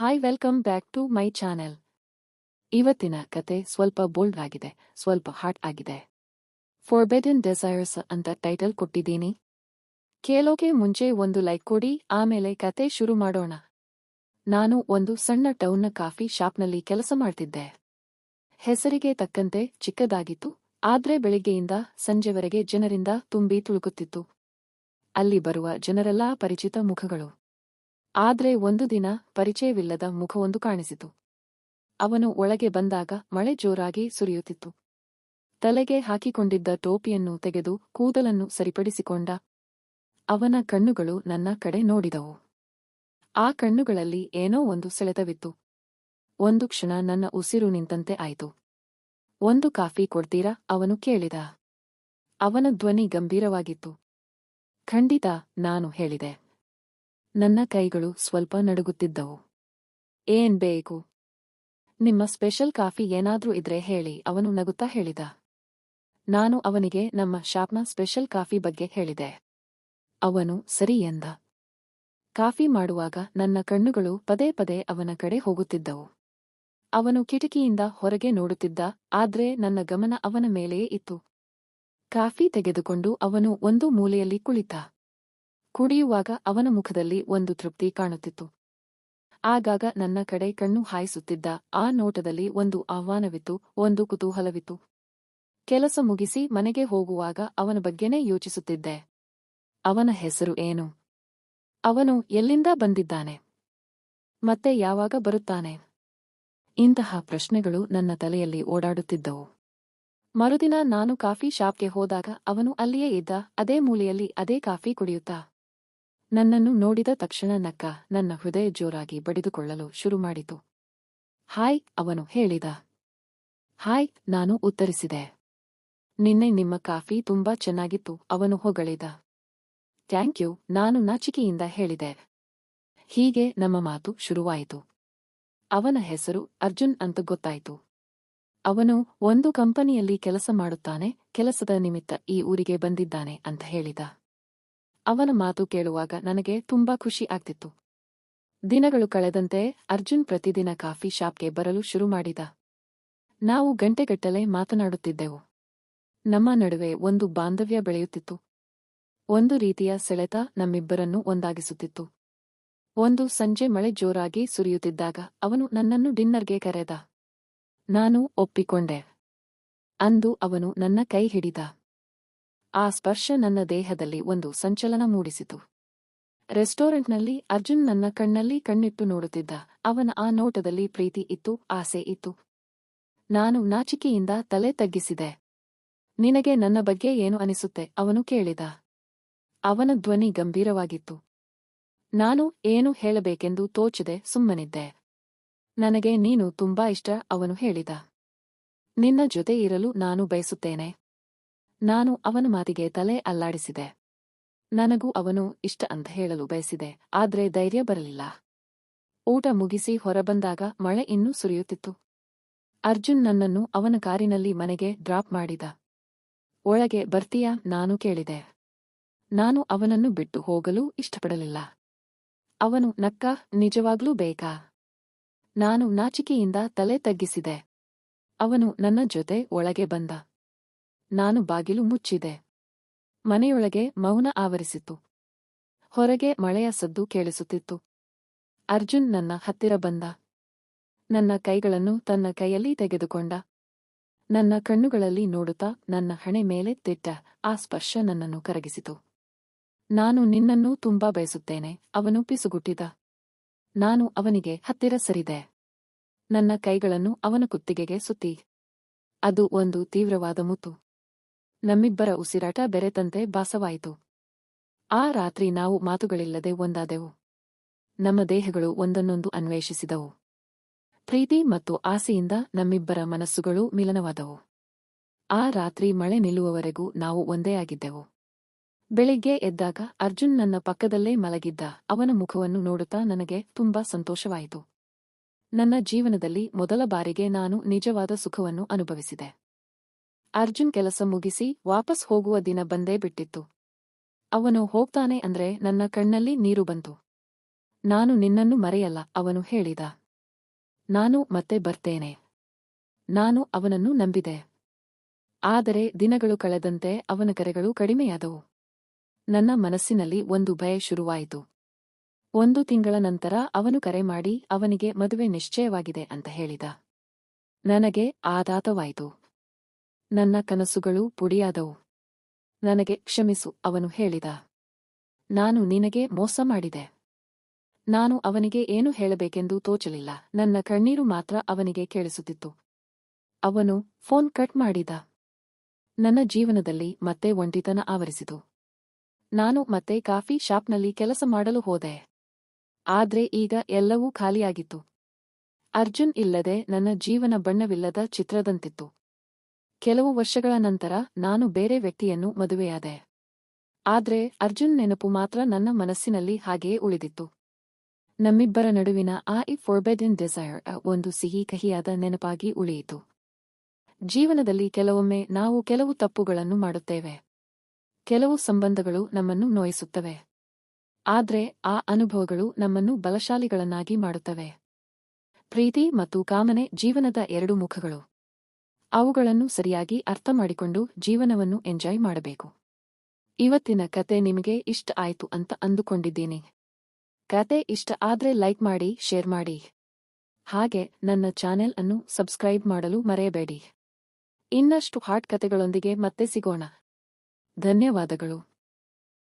Hi welcome back to my channel ಇವತ್ತಿನ ಕತೆ ಸ್ವಲ್ಪ ಬೋಲ್ಡ್ ಆಗಿದೆ, ಸ್ವಲ್ಪ ಹಾಟ್ ಆಗಿದೆ. ಫಾರ್ಬೆಡನ್ ಡಿಸೈರ್ಸ್ ಅಂತ ಟೈಟಲ್ ಕೊಟ್ಟಿದ್ದೀನಿ. ಕೇಳೋಕೆ ಮುಂಚೆ ಒಂದು ಲೈಕ್ ಕೊಡಿ, ಆಮೇಲೆ ಕತೆ ಶುರು ಮಾಡೋಣ. ನಾನು ಒಂದು ಸಣ್ಣ ಟೌನ್ನ ಕಾಫಿ ಶಾಪ್ನಲ್ಲಿ ಕೆಲಸ ಮಾಡ್ತಿದ್ದೆ. ಹೆಸರಿಗೆ ತಕ್ಕಂತೆ ಚಿಕ್ಕದಾಗಿತ್ತು, ಆದ್ರೆ ಬೆಳಿಗ್ಗೆಯಿಂದ ಸಂಜೆವರೆಗೆ ಜನರಿಂದ ತುಂಬಿ ತುಳುಕುತ್ತಿತ್ತು. ಅಲ್ಲಿ ಬರುವ ಜನರೆಲ್ಲಾ ಪರಿಚಿತ ಮುಖಗಳು. ಆದ್ರೆ ಒಂದು ದಿನ ಪರಿಚಯವಿಲ್ಲದ ಮುಖವೊಂದು ಕಾಣಿಸಿತು. ಅವನು ಒಳಗೆ ಬಂದಾಗ ಮಳೆ ಜೋರಾಗಿ ಸುರಿಯುತ್ತಿತ್ತು. ತಲೆಗೆ ಹಾಕಿಕೊಂಡಿದ್ದ ಟೋಪಿಯನ್ನು ತೆಗೆದು ಕೂದಲನ್ನು ಸರಿಪಡಿಸಿಕೊಂಡ ಅವನ ಕಣ್ಣುಗಳು ನನ್ನ ಕಡೆ ನೋಡಿದವು. ಆ ಕಣ್ಣುಗಳಲ್ಲಿ ಏನೋ ಒಂದು ಸೆಳೆತವಿತ್ತು. ಒಂದು ಕ್ಷಣ ನನ್ನ ಉಸಿರು ನಿಂತಂತೆ ಆಯಿತು. ಒಂದು ಕಾಫಿ ಕೊಡ್ತೀರಾ? ಅವನು ಕೇಳಿದ. ಅವನ ಧ್ವನಿ ಗಂಭೀರವಾಗಿತ್ತು. ಖಂಡಿತ, ನಾನು ಹೇಳಿದೆ. ನನ್ನ ಕೈಗಳು ಸ್ವಲ್ಪ ನಡುಗುತ್ತಿದ್ದವು. ಏನ್ ಬೇಕು? ನಿಮ್ಮ ಸ್ಪೆಷಲ್ ಕಾಫಿ ಏನಾದ್ರೂ ಇದ್ರೆ ಹೇಳಿ, ಅವನು ನಗುತ್ತಾ ಹೇಳಿದ. ನಾನು ಅವನಿಗೆ ನಮ್ಮ ಶಾಪ್ನ ಸ್ಪೆಷಲ್ ಕಾಫಿ ಬಗ್ಗೆ ಹೇಳಿದೆ. ಅವನು, ಸರಿ ಎಂದ. ಕಾಫಿ ಮಾಡುವಾಗ ನನ್ನ ಕಣ್ಣುಗಳು ಪದೇ ಪದೇ ಅವನ ಕಡೆ ಹೋಗುತ್ತಿದ್ದವು. ಅವನು ಕಿಟಕಿಯಿಂದ ಹೊರಗೆ ನೋಡುತ್ತಿದ್ದ, ಆದ್ರೆ ನನ್ನ ಗಮನ ಅವನ ಮೇಲೆಯೇ ಇತ್ತು. ಕಾಫಿ ತೆಗೆದುಕೊಂಡು ಅವನು ಒಂದು ಮೂಲೆಯಲ್ಲಿ ಕುಳಿತ. ಕುಡಿಯುವಾಗ ಅವನ ಮುಖದಲ್ಲಿ ಒಂದು ತೃಪ್ತಿ ಕಾಣುತ್ತಿತ್ತು. ಆಗಾಗ ನನ್ನ ಕಡೆ ಕಣ್ಣು ಹಾಯಿಸುತ್ತಿದ್ದ ಆ ನೋಟದಲ್ಲಿ ಒಂದು ಆಹ್ವಾನವಿತ್ತು, ಒಂದು ಕುತೂಹಲವಿತ್ತು. ಕೆಲಸ ಮುಗಿಸಿ ಮನೆಗೆ ಹೋಗುವಾಗ ಅವನ ಬಗ್ಗೆನೇ ಯೋಚಿಸುತ್ತಿದ್ದೆ. ಅವನ ಹೆಸರು ಏನು? ಅವನು ಎಲ್ಲಿಂದ ಬಂದಿದ್ದಾನೆ? ಮತ್ತೆ ಯಾವಾಗ ಬರುತ್ತಾನೆ? ಇಂತಹ ಪ್ರಶ್ನೆಗಳು ನನ್ನ ತಲೆಯಲ್ಲಿ ಓಡಾಡುತ್ತಿದ್ದವು. ಮರುದಿನ ನಾನು ಕಾಫಿ ಶಾಪ್ಗೆ ಹೋದಾಗ ಅವನು ಅಲ್ಲಿಯೇ ಇದ್ದ, ಅದೇ ಮೂಲೆಯಲ್ಲಿ ಅದೇ ಕಾಫಿ ಕುಡಿಯುತ್ತಾ ನನ್ನನ್ನು ನೋಡಿದ ತಕ್ಷಣ ನಕ್ಕ ನನ್ನ ಹೃದಯ ಜೋರಾಗಿ ಬಡಿದುಕೊಳ್ಳಲು ಶುರು ಮಾಡಿತು. ಹಾಯ್, ಅವನು ಹೇಳಿದ. ಹಾಯ್, ನಾನು ಉತ್ತರಿಸಿದೆ. ನಿನ್ನೆ ನಿಮ್ಮ ಕಾಫಿ ತುಂಬಾ ಚೆನ್ನಾಗಿತ್ತು, ಅವನು ಹೊಗಳಿದ. ಥ್ಯಾಂಕ್ ಯು, ನಾನು ನಾಚಿಕೆಯಿಂದ ಹೇಳಿದೆ. ಹೀಗೆ ನಮ್ಮ ಮಾತು ಶುರುವಾಯಿತು. ಅವನ ಹೆಸರು ಅರ್ಜುನ್ ಅಂತ ಗೊತ್ತಾಯಿತು. ಅವನು ಒಂದು ಕಂಪನಿಯಲ್ಲಿ ಕೆಲಸ ಮಾಡುತ್ತಾನೆ, ಕೆಲಸದ ನಿಮಿತ್ತ ಈ ಊರಿಗೆ ಬಂದಿದ್ದಾನೆ ಅಂತ ಹೇಳಿದ. ಅವನ ಮಾತು ಕೇಳುವಾಗ ನನಗೆ ತುಂಬಾ ಖುಷಿ ಆಗ್ತಿತ್ತು. ದಿನಗಳು ಕಳೆದಂತೆ ಅರ್ಜುನ್ ಪ್ರತಿದಿನ ಕಾಫಿ ಶಾಪ್ಗೆ ಬರಲು ಶುರು ಮಾಡಿದ. ನಾವು ಗಂಟೆಗಟ್ಟಲೆ ಮಾತನಾಡುತ್ತಿದ್ದೆವು. ನಮ್ಮ ನಡುವೆ ಒಂದು ಬಾಂಧವ್ಯ ಬೆಳೆಯುತ್ತಿತ್ತು. ಒಂದು ರೀತಿಯ ಸೆಳೆತ ನಮ್ಮಿಬ್ಬರನ್ನು ಒಂದಾಗಿಸುತ್ತಿತ್ತು. ಒಂದು ಸಂಜೆ ಮಳೆ ಜೋರಾಗಿ ಸುರಿಯುತ್ತಿದ್ದಾಗ ಅವನು ನನ್ನನ್ನು ಡಿನ್ನರ್ಗೆ ಕರೆದ. ನಾನು ಒಪ್ಪಿಕೊಂಡೆ. ಅಂದು ಅವನು ನನ್ನ ಕೈ ಹಿಡಿದ. ಆ ಸ್ಪರ್ಶ ನನ್ನ ದೇಹದಲ್ಲಿ ಒಂದು ಸಂಚಲನ ಮೂಡಿಸಿತು. ರೆಸ್ಟೋರೆಂಟ್ನಲ್ಲಿ ಅರ್ಜುನ್ ನನ್ನ ಕಣ್ಣಲ್ಲಿ ಕಣ್ಣಿಟ್ಟು ನೋಡುತ್ತಿದ್ದ. ಅವನ ಆ ನೋಟದಲ್ಲಿ ಪ್ರೀತಿ ಇತ್ತು, ಆಸೆ ಇತ್ತು. ನಾನು ನಾಚಿಕೆಯಿಂದ ತಲೆ ತಗ್ಗಿಸಿದೆ. ನಿನಗೆ ನನ್ನ ಬಗ್ಗೆ ಏನು ಅನಿಸುತ್ತೆ? ಅವನು ಕೇಳಿದ. ಅವನ ಧ್ವನಿ ಗಂಭೀರವಾಗಿತ್ತು. ನಾನು ಏನು ಹೇಳಬೇಕೆಂದು ತೋಚದೆ, ಸುಮ್ಮನಿದ್ದೆ. ನನಗೆ ನೀನು ತುಂಬಾ ಇಷ್ಟ, ಅವನು ಹೇಳಿದ. ನಿನ್ನ ಜೊತೆ ಇರಲು ನಾನು ಬಯಸುತ್ತೇನೆ. ನಾನು ಅವನ ಮಾತಿಗೆ ತಲೆ ಅಲ್ಲಾಡಿಸಿದೆ. ನನಗೂ ಅವನು ಇಷ್ಟ ಅಂತ ಹೇಳಲು ಬಯಸಿದೆ, ಆದ್ರೆ ಧೈರ್ಯ ಬರಲಿಲ್ಲ. ಊಟ ಮುಗಿಸಿ ಹೊರಬಂದಾಗ ಮಳೆ ಇನ್ನೂ ಸುರಿಯುತ್ತಿತ್ತು. ಅರ್ಜುನ್ ನನ್ನನ್ನು ಅವನ ಕಾರಿನಲ್ಲಿ ಮನೆಗೆ ಡ್ರಾಪ್ ಮಾಡಿದ. ಒಳಗೆ ಬರ್ತೀಯಾ? ನಾನು ಕೇಳಿದೆ. ನಾನು ಅವನನ್ನು ಬಿಟ್ಟು ಹೋಗಲು ಇಷ್ಟಪಡಲಿಲ್ಲ. ಅವನು, ನಕ್ಕ, ನಿಜವಾಗ್ಲೂ ಬೇಕಾ? ನಾನು ನಾಚಿಕೆಯಿಂದ ತಲೆ ತಗ್ಗಿಸಿದೆ. ಅವನು ನನ್ನ ಜೊತೆ ಒಳಗೆ ಬಂದ. ನಾನು ಬಾಗಿಲು ಮುಚ್ಚಿದೆ. ಮನೆಯೊಳಗೆ ಮೌನ ಆವರಿಸಿತು. ಹೊರಗೆ ಮಳೆಯ ಸದ್ದು ಕೇಳಿಸುತ್ತಿತ್ತು. ಅರ್ಜುನ್ ನನ್ನ ಹತ್ತಿರ ಬಂದ. ನನ್ನ ಕೈಗಳನ್ನು ತನ್ನ ಕೈಯಲ್ಲಿ ತೆಗೆದುಕೊಂಡ. ನನ್ನ ಕಣ್ಣುಗಳಲ್ಲಿ ನೋಡುತ್ತಾ ನನ್ನ ಹಣೆ ಮೇಲೆ ತಿಟ್ಟ. ಆ ಸ್ಪರ್ಶ ನನ್ನನ್ನು ಕರಗಿಸಿತು. ನಾನು ನಿನ್ನನ್ನೂ ತುಂಬಾ ಬಯಸುತ್ತೇನೆ, ಅವನು ಪಿಸುಗುಟ್ಟಿದ. ನಾನು ಅವನಿಗೆ ಹತ್ತಿರ ಸರಿದೆ. ನನ್ನ ಕೈಗಳನ್ನು ಅವನ ಕುತ್ತಿಗೆಗೆ ಸುತ್ತಿ. ಅದು ಒಂದು ತೀವ್ರವಾದ ಮುತ್ತು. ನಮ್ಮಿಬ್ಬರ ಉಸಿರಾಟ ಬೆರೆತಂತೆ ಭಾಸವಾಯಿತು. ಆ ರಾತ್ರಿ ನಾವು ಮಾತುಗಳಿಲ್ಲದೆ ಒಂದಾದೆವು. ನಮ್ಮ ದೇಹಗಳು ಒಂದನ್ನೊಂದು ಅನ್ವೇಷಿಸಿದವು. ಪ್ರೀತಿ ಮತ್ತು ಆಸೆಯಿಂದ ನಮ್ಮಿಬ್ಬರ ಮನಸ್ಸುಗಳು ಮಿಲನವಾದವು. ಆ ರಾತ್ರಿ ಮಳೆ ನಿಲ್ಲುವವರೆಗೂ ನಾವು ಒಂದೇ ಆಗಿದ್ದೆವು. ಬೆಳಿಗ್ಗೆ ಎದ್ದಾಗ ಅರ್ಜುನ್ ನನ್ನ ಪಕ್ಕದಲ್ಲೇ ಮಲಗಿದ್ದ. ಅವನ ಮುಖವನ್ನು ನೋಡುತ್ತಾ ನನಗೆ ತುಂಬಾ ಸಂತೋಷವಾಯಿತು. ನನ್ನ ಜೀವನದಲ್ಲಿ ಮೊದಲ ಬಾರಿಗೆ ನಾನು ನಿಜವಾದ ಸುಖವನ್ನು ಅನುಭವಿಸಿದೆ. ಅರ್ಜುನ್ ಕೆಲಸ ಮುಗಿಸಿ ವಾಪಸ್ ಹೋಗುವ ದಿನ ಬಂದೇ ಬಿಟ್ಟಿತ್ತು. ಅವನು ಹೋಗ್ತಾನೆ ಅಂದ್ರೆ ನನ್ನ ಕಣ್ಣಲ್ಲಿ ನೀರು ಬಂತು. ನಾನು ನಿನ್ನನ್ನು ಮರೆಯಲ್ಲ, ಅವನು ಹೇಳಿದ. ನಾನು ಮತ್ತೆ ಬರ್ತೇನೆ. ನಾನು ಅವನನ್ನು ನಂಬಿದೆ. ಆದರೆ ದಿನಗಳು ಕಳೆದಂತೆ ಅವನ ಕರೆಗಳು ಕಡಿಮೆಯಾದವು. ನನ್ನ ಮನಸ್ಸಿನಲ್ಲಿ ಒಂದು ಭಯ ಶುರುವಾಯಿತು. ಒಂದು ತಿಂಗಳ ನಂತರ ಅವನು ಕರೆ ಮಾಡಿ ಅವನಿಗೆ ಮದುವೆ ನಿಶ್ಚಯವಾಗಿದೆ ಅಂತ ಹೇಳಿದ. ನನಗೆ ಆಘಾತವಾಯಿತು. ನನ್ನ ಕನಸುಗಳು ಪುಡಿಯಾದವು. ನನಗೆ ಕ್ಷಮಿಸು, ಅವನು ಹೇಳಿದ. ನಾನು ನಿನಗೆ ಮೋಸ ಮಾಡಿದೆ. ನಾನು ಅವನಿಗೆ ಏನು ಹೇಳಬೇಕೆಂದು ತೋಚಲಿಲ್ಲ. ನನ್ನ ಕಣ್ಣೀರು ಮಾತ್ರ ಅವನಿಗೆ ಕೇಳಿಸುತ್ತಿತ್ತು. ಅವನು ಫೋನ್ ಕಟ್ ಮಾಡಿದ. ನನ್ನ ಜೀವನದಲ್ಲಿ ಮತ್ತೆ ಒಂಟಿತನ ಆವರಿಸಿತು. ನಾನು ಮತ್ತೆ ಕಾಫಿ ಶಾಪ್ನಲ್ಲಿ ಕೆಲಸ ಮಾಡಲು ಹೋದೆ. ಆದ್ರೆ ಈಗ ಎಲ್ಲವೂ ಖಾಲಿಯಾಗಿತ್ತು. ಅರ್ಜುನ್ ಇಲ್ಲದೆ ನನ್ನ ಜೀವನ ಬಣ್ಣವಿಲ್ಲದ ಚಿತ್ರದಂತಿತ್ತು. ಕೆಲವು ವರ್ಷಗಳ ನಂತರ ನಾನು ಬೇರೆ ವ್ಯಕ್ತಿಯನ್ನು ಮದುವೆಯಾದೆ. ಆದ್ರೆ ಅರ್ಜುನ್ ನೆನಪು ಮಾತ್ರ ನನ್ನ ಮನಸ್ಸಿನಲ್ಲಿ ಹಾಗೆಯೇ ಉಳಿದಿತ್ತು. ನಮ್ಮಿಬ್ಬರ ನಡುವಿನ ಆ ಇ ಫೋರ್ಬೆಡ್ ಡಿಸೈರ್ ಒಂದು ಸಿಹಿ ಕಹಿಯಾದ ನೆನಪಾಗಿ ಉಳಿಯಿತು. ಜೀವನದಲ್ಲಿ ಕೆಲವೊಮ್ಮೆ ನಾವು ಕೆಲವು ತಪ್ಪುಗಳನ್ನು ಮಾಡುತ್ತೇವೆ. ಕೆಲವು ಸಂಬಂಧಗಳು ನಮ್ಮನ್ನು ನೋಯಿಸುತ್ತವೆ. ಆದ್ರೆ ಆ ಅನುಭವಗಳು ನಮ್ಮನ್ನು ಬಲಶಾಲಿಗಳನ್ನಾಗಿ ಮಾಡುತ್ತವೆ. ಪ್ರೀತಿ ಮತ್ತು ಕಾಮನೆ ಜೀವನದ ಎರಡು ಮುಖಗಳು. ಅವುಗಳನ್ನು ಸರಿಯಾಗಿ ಅರ್ಥ ಮಾಡಿಕೊಂಡು ಜೀವನವನ್ನು ಎಂಜಾಯ್ ಮಾಡಬೇಕು. ಇವತ್ತಿನ ಕತೆ ನಿಮಗೆ ಇಷ್ಟ ಆಯ್ತು ಅಂತ ಅಂದುಕೊಂಡಿದ್ದೀನಿ. ಕತೆ ಇಷ್ಟ ಆದ್ರೆ ಲೈಕ್ ಮಾಡಿ, ಶೇರ್ ಮಾಡಿ. ಹಾಗೆ ನನ್ನ ಚಾನೆಲ್ ಅನ್ನು ಸಬ್ಸ್ಕ್ರೈಬ್ ಮಾಡಲು ಮರೆಯಬೇಡಿ. ಇನ್ನಷ್ಟು ಹಾಟ್ ಕತೆಗಳೊಂದಿಗೆ ಮತ್ತೆ ಸಿಗೋಣ. ಧನ್ಯವಾದಗಳು.